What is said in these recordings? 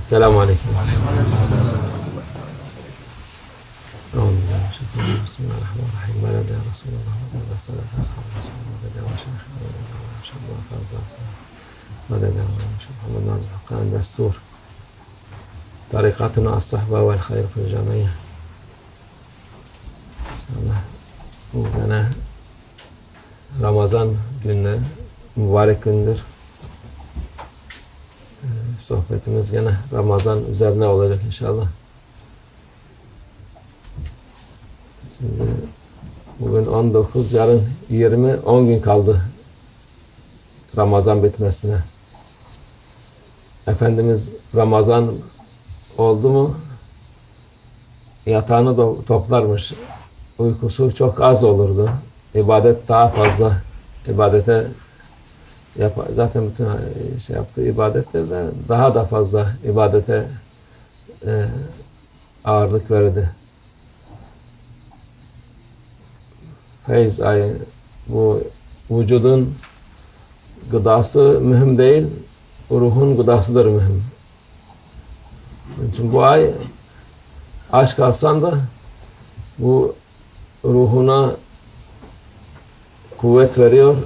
السلام عليكم. أعوذ بالله من الشيطان الرجيم بسم الله الرحمن الرحيم بلد يا رسول الله وبلد صلاة أصحاب رسول الله بدا وشيخ وشاب وفاز بلد يا شيخ محمد نازل حقان دستور طريقتنا الصحبة والخير في الجميع. إن شاء الله. وأنا رمضان جنه مبارك كندر Sohbetimiz gene Ramazan üzerine olacak inşallah. Şimdi bugün 19, yarın 20, 10 gün kaldı Ramazan bitmesine. Efendimiz Ramazan oldu mu yatağını do- toplarmış. Uykusu çok az olurdu. İbadet daha fazla. ibadete yap zaten bütün e, şey yaptığı ibadette de daha da fazla ibadete e, ağırlık verdi. Feyz ayı bu vücudun gıdası mühim değil, ruhun gıdasıdır mühim. İçin bu ay aç kalsan da bu ruhuna kuvvet veriyor,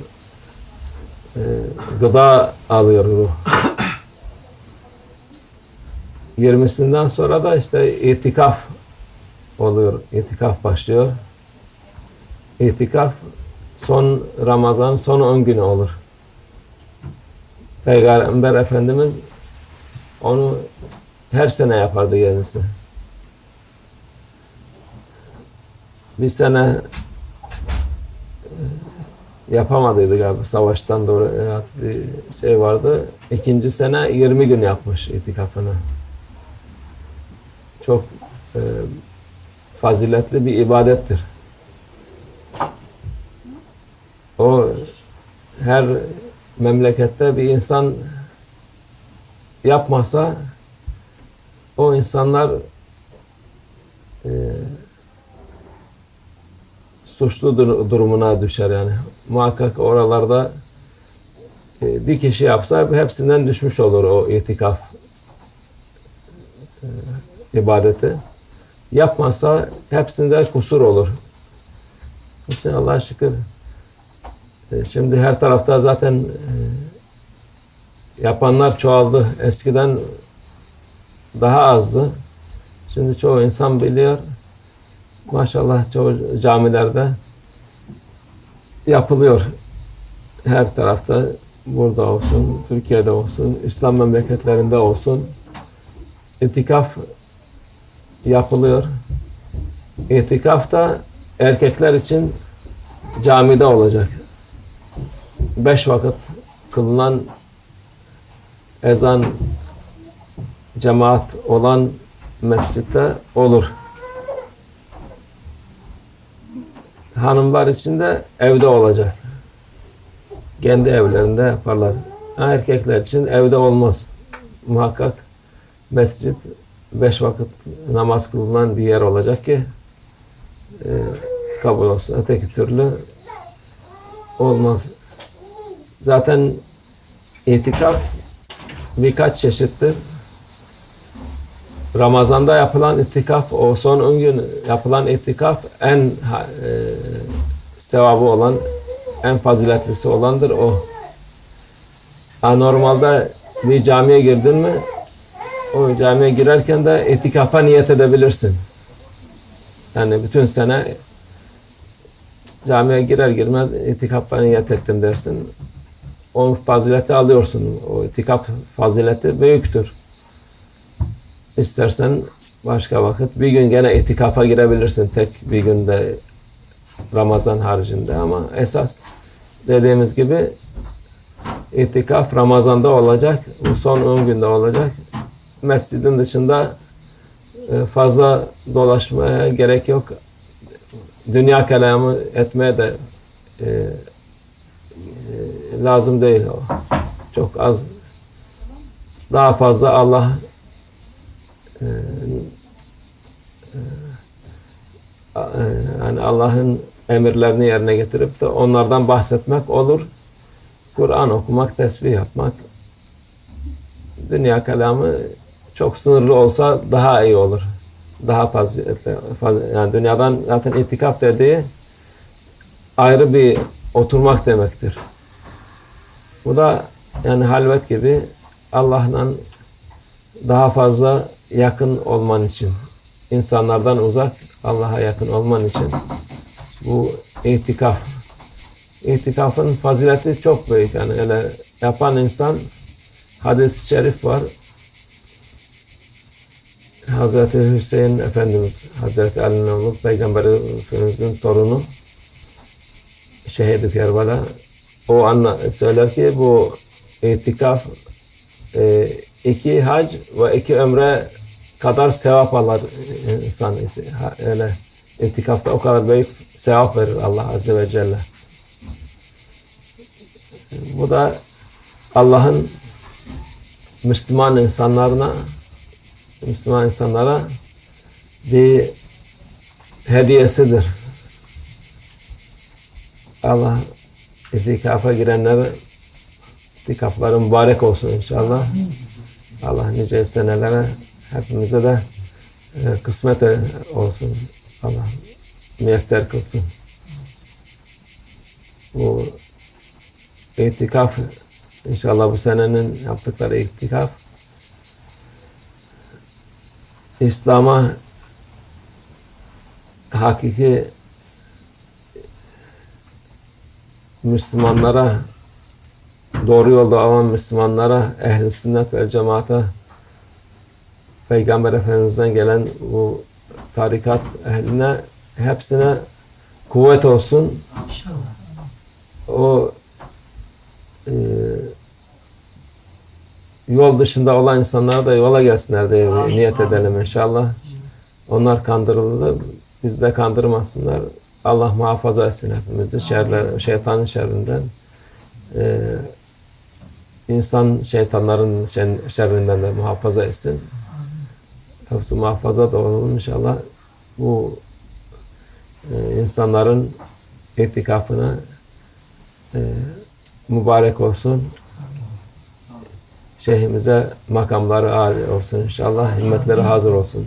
e, gıda alıyor ruh. 20'sinden sonra da işte itikaf oluyor, itikaf başlıyor. İtikaf son Ramazan son 10 günü olur. Peygamber Efendimiz onu her sene yapardı kendisi. Bir sene yapamadıydı galiba savaştan dolayı bir şey vardı. İkinci sene 20 gün yapmış itikafını. Çok e, faziletli bir ibadettir. O her memlekette bir insan yapmasa o insanlar e, suçlu dur- durumuna düşer yani. Muhakkak oralarda e, bir kişi yapsa hepsinden düşmüş olur o itikaf e, ibadeti. Yapmasa hepsinde kusur olur. İçin Allah'a şükür e, şimdi her tarafta zaten e, yapanlar çoğaldı. Eskiden daha azdı. Şimdi çoğu insan biliyor. Maşallah çoğu camilerde yapılıyor. Her tarafta burada olsun, Türkiye'de olsun, İslam memleketlerinde olsun itikaf yapılıyor. İtikaf da erkekler için camide olacak. Beş vakit kılınan ezan cemaat olan mescitte olur. Hanımlar için de evde olacak. Kendi evlerinde yaparlar. Erkekler için evde olmaz. Muhakkak mescit beş vakit namaz kılınan bir yer olacak ki e, kabul olsun. Öteki türlü olmaz. Zaten itikaf birkaç çeşittir. Ramazan'da yapılan itikaf, o son 10 gün yapılan itikaf en e, sevabı olan, en faziletlisi olandır o. Ha, normalde bir camiye girdin mi, o camiye girerken de itikafa niyet edebilirsin. Yani bütün sene camiye girer girmez itikafa niyet ettim dersin. O fazileti alıyorsun. O itikaf fazileti büyüktür. İstersen başka vakit bir gün gene itikafa girebilirsin tek bir günde Ramazan haricinde ama esas dediğimiz gibi itikaf Ramazan'da olacak. Bu son 10 günde olacak. Mescidin dışında e, fazla dolaşmaya gerek yok. Dünya kelamı etmeye de e, e, lazım değil. Çok az daha fazla Allah yani Allah'ın emirlerini yerine getirip de onlardan bahsetmek olur. Kur'an okumak, tesbih yapmak, dünya kelamı çok sınırlı olsa daha iyi olur. Daha fazla yani dünyadan zaten itikaf dediği ayrı bir oturmak demektir. Bu da yani halvet gibi Allah'la daha fazla yakın olman için, insanlardan uzak Allah'a yakın olman için bu itikaf. İtikafın fazileti çok büyük. Yani öyle yapan insan hadis-i şerif var. Hazreti Hüseyin Efendimiz, Hazreti Ali'nin oğlu, Peygamber Efendimiz'in torunu şehit Kerbala. O anla, söyler ki bu itikaf e, iki hac ve iki ömre kadar sevap alır insan. Öyle itikafta o kadar büyük sevap verir Allah Azze ve Celle. Bu da Allah'ın Müslüman insanlarına Müslüman insanlara bir hediyesidir. Allah itikafa girenlere itikafları mübarek olsun inşallah. Allah nice senelere hepimize de e, kısmet olsun. Allah müyesser kılsın. Bu itikaf inşallah bu senenin yaptıkları itikaf İslam'a hakiki Müslümanlara doğru yolda olan Müslümanlara ehl sünnet ve cemaate Peygamber Efendimiz'den gelen bu tarikat ehline hepsine kuvvet olsun. O e, yol dışında olan insanlara da yola gelsinler diye niyet edelim inşallah. Onlar kandırıldı. Biz de kandırmasınlar. Allah muhafaza etsin hepimizi şerler, şeytanın şerrinden. Ee, insan şeytanların şerrinden de muhafaza etsin. Hepsi muhafaza da olalım inşallah. Bu e, insanların itikafına e, mübarek olsun. Şeyhimize makamları âli olsun inşallah. Himmetleri hazır olsun.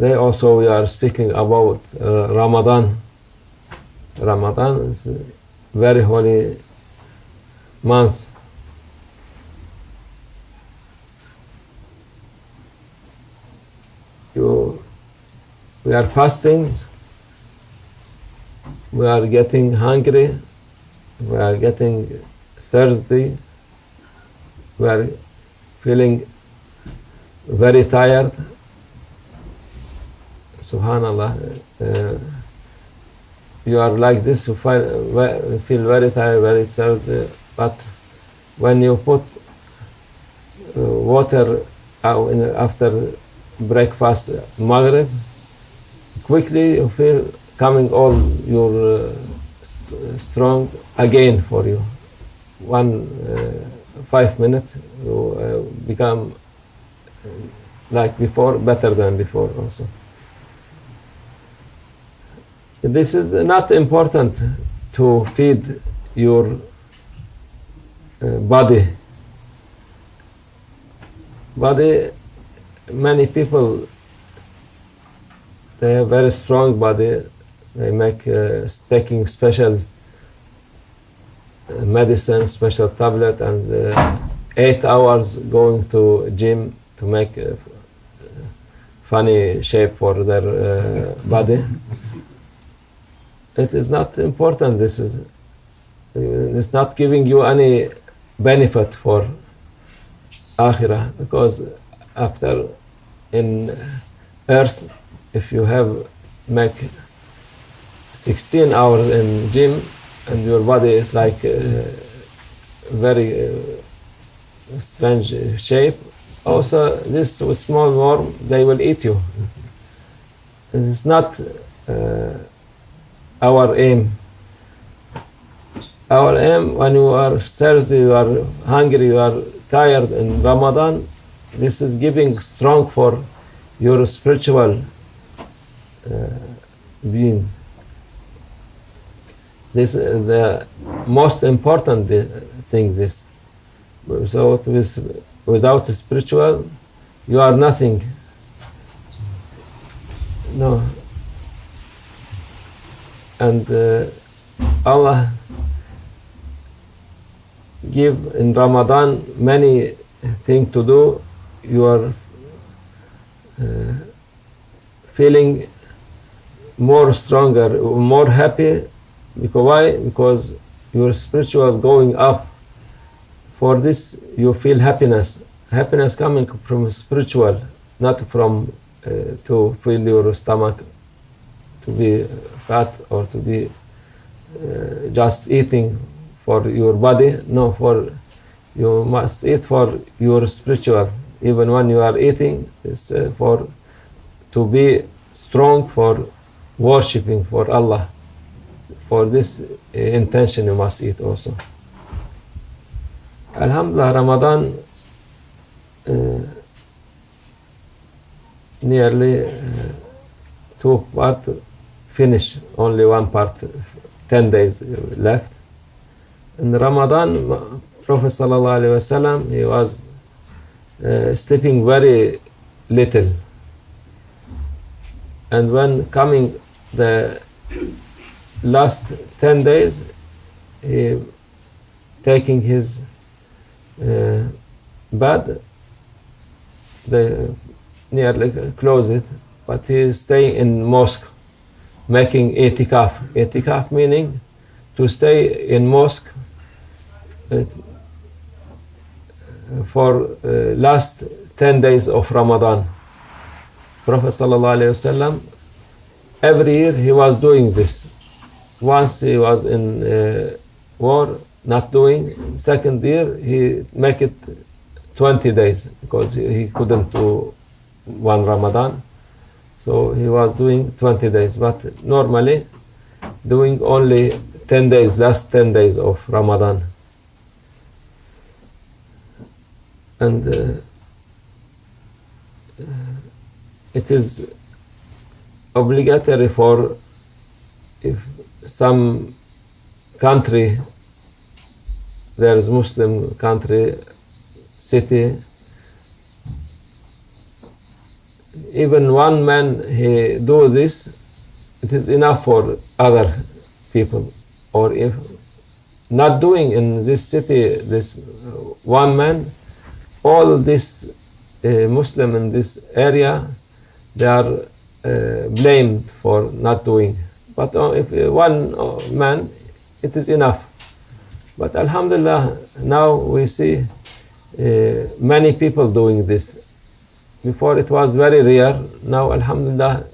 They also we are speaking about uh, Ramadan. Ramadan is very holy month. You, we are fasting. We are getting hungry, we are getting thirsty, we are feeling very tired. Subhanallah, uh, you are like this, you feel, feel very tired, very thirsty, but when you put uh, water out in, after breakfast, Maghrib, quickly you feel coming all your uh, st strong again for you. One uh, five minutes, you uh, become like before, better than before also. This is not important to feed your uh, body. Body, many people, they have very strong body, they make uh, taking special uh, medicine, special tablet, and uh, eight hours going to gym to make a funny shape for their uh, body. It is not important. This is it's not giving you any benefit for akhirah because after in earth, if you have make 16 hours in gym and your body is like uh, very uh, strange shape also this small worm they will eat you. It's not uh, our aim our aim when you are thirsty you are hungry you are tired in ramadan this is giving strong for your spiritual uh, being this uh, the most important thing. This so with, without spiritual, you are nothing. No. And uh, Allah give in Ramadan many things to do. You are uh, feeling more stronger, more happy. Because why? Because your spiritual going up. For this, you feel happiness. Happiness coming from spiritual, not from uh, to fill your stomach, to be fat or to be uh, just eating for your body. No, for you must eat for your spiritual. Even when you are eating, it's uh, for to be strong for worshipping for Allah. For this uh, intention, you must eat also. Alhamdulillah, Ramadan uh, nearly uh, two part finished, only one part, 10 days left. In Ramadan, Prophet Wasallam, he was uh, sleeping very little. And when coming the last 10 days, he taking his uh, bed, they nearly close it, but he is staying in mosque, making itikaf. Itikaf meaning to stay in mosque for uh, last 10 days of Ramadan. Prophet wasallam every year he was doing this. Once he was in uh, war, not doing. Second year he make it 20 days because he, he couldn't do one Ramadan. So he was doing 20 days, but normally doing only 10 days, last 10 days of Ramadan. And uh, uh, it is obligatory for if some country there is Muslim country city even one man he do this it is enough for other people. Or if not doing in this city this one man all this uh, Muslim in this area they are uh, blamed for not doing. But uh, if uh, one uh, man it is enough. But alhamdulillah now we see uh, many people doing this. Before it was very rare now alhamdulillah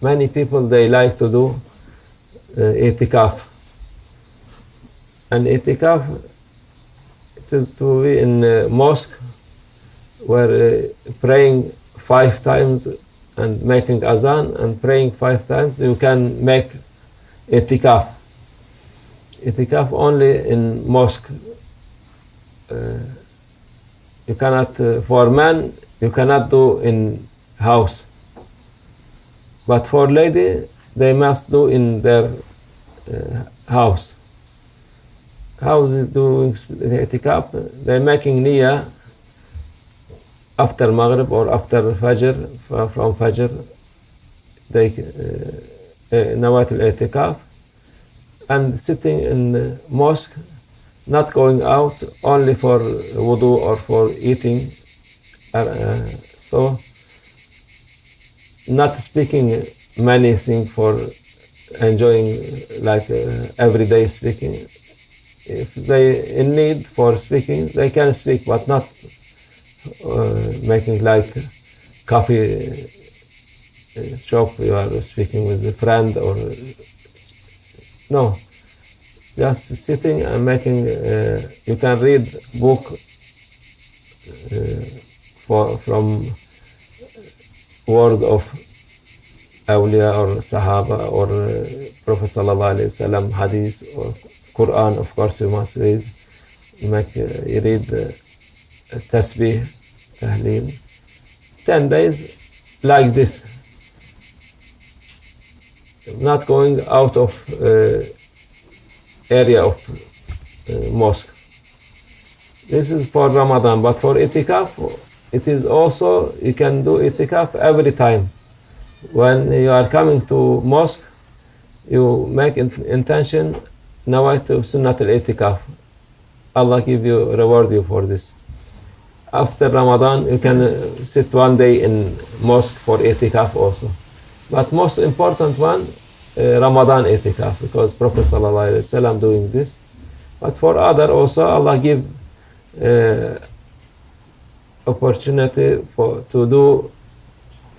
many people they like to do uh, itikaf. And itikaf it is to be in mosque where uh, praying five times and making azan and praying five times you can make itikaf. Itikaf only in mosque. Uh, you cannot uh, for man you cannot do in house. But for lady they must do in their uh, house. How the itikaf? They're making niyyah after maghrib or after fajr from fajr they uh, uh, nawat al-itikaf and sitting in mosque not going out only for wudu or for eating uh, uh, so not speaking many things for enjoying like uh, everyday speaking. If they in need for speaking they can speak but not making like coffee uh, shop you are speaking with a friend or no just sitting and making uh, you can read book uh, for from word of awliya or sahaba or uh, prophet sallallahu alaihi wasallam hadith or quran of course you must read you make uh, you read uh, tasbih tahleel 10 days like this not going out of uh, area of uh, mosque. This is for Ramadan, but for itikaf, it is also you can do itikaf every time. When you are coming to mosque, you make in- intention nawaitu sunnat al itikaf. Allah give you reward you for this. After Ramadan, you can uh, sit one day in mosque for itikaf also. But most important one, uh, Ramadan itikaf, because Prophet wasallam doing this. But for other also, Allah give uh, opportunity for to do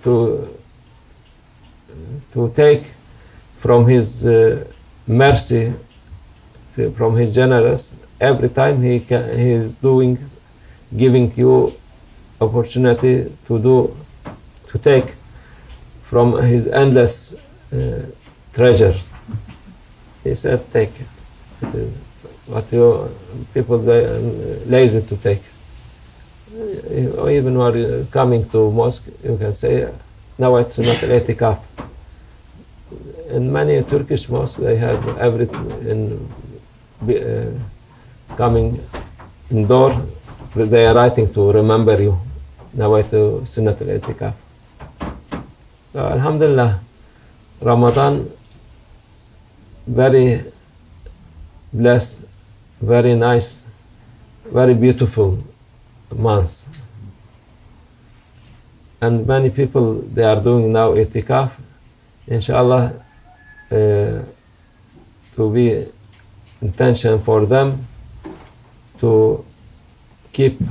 to to take from His uh, mercy, from His generous. Every time He can, He is doing, giving you opportunity to do, to take from His endless uh, treasure. He said, take. It is what you people they are lazy to take. Or even when you're coming to mosque, you can say, now it's not itikaf. In many Turkish mosques, they have everything in uh, coming indoor. They are writing to remember you. Now to Sunnat al-Itikaf. So, Alhamdulillah, Ramadan very blessed, very nice, very beautiful month. And many people they are doing now itikaf, inshallah, uh, to be intention for them to keep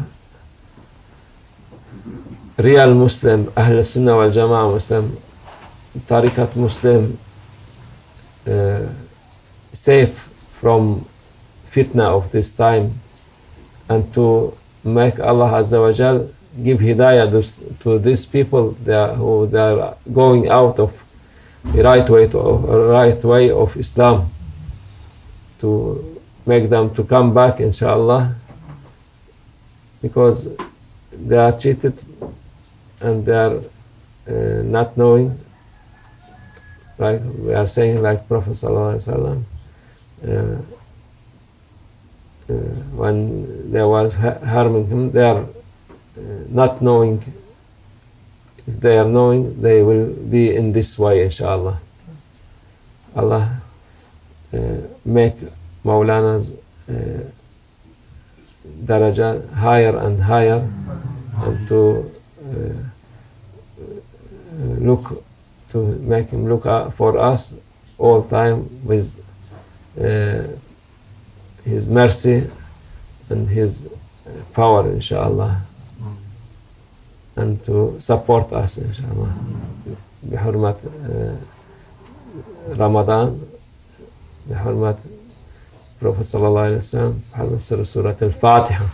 real Muslim, Ahl Sunnah wal Jama'ah Muslim, Tariqat Muslim, uh, safe from fitna of this time and to make Allah Azza wa Jal give hidayah to, these people who they are going out of the right way to, right way of Islam to make them to come back inshallah because they are cheated and they are uh, not knowing like we are saying like Prophet Sallallahu Alaihi Wasallam uh, uh, when they ha- harming him, they are uh, not knowing. If they are knowing, they will be in this way, inshallah. Allah uh, make Maulana's uh, daraja higher and higher, and to uh, look to make him look out for us all time with uh, his mercy and his power inshallah and to support us inshallah بحرمة uh, رمضان بحرمة Prophet صلى الله عليه وسلم بحرمة سورة الفاتحة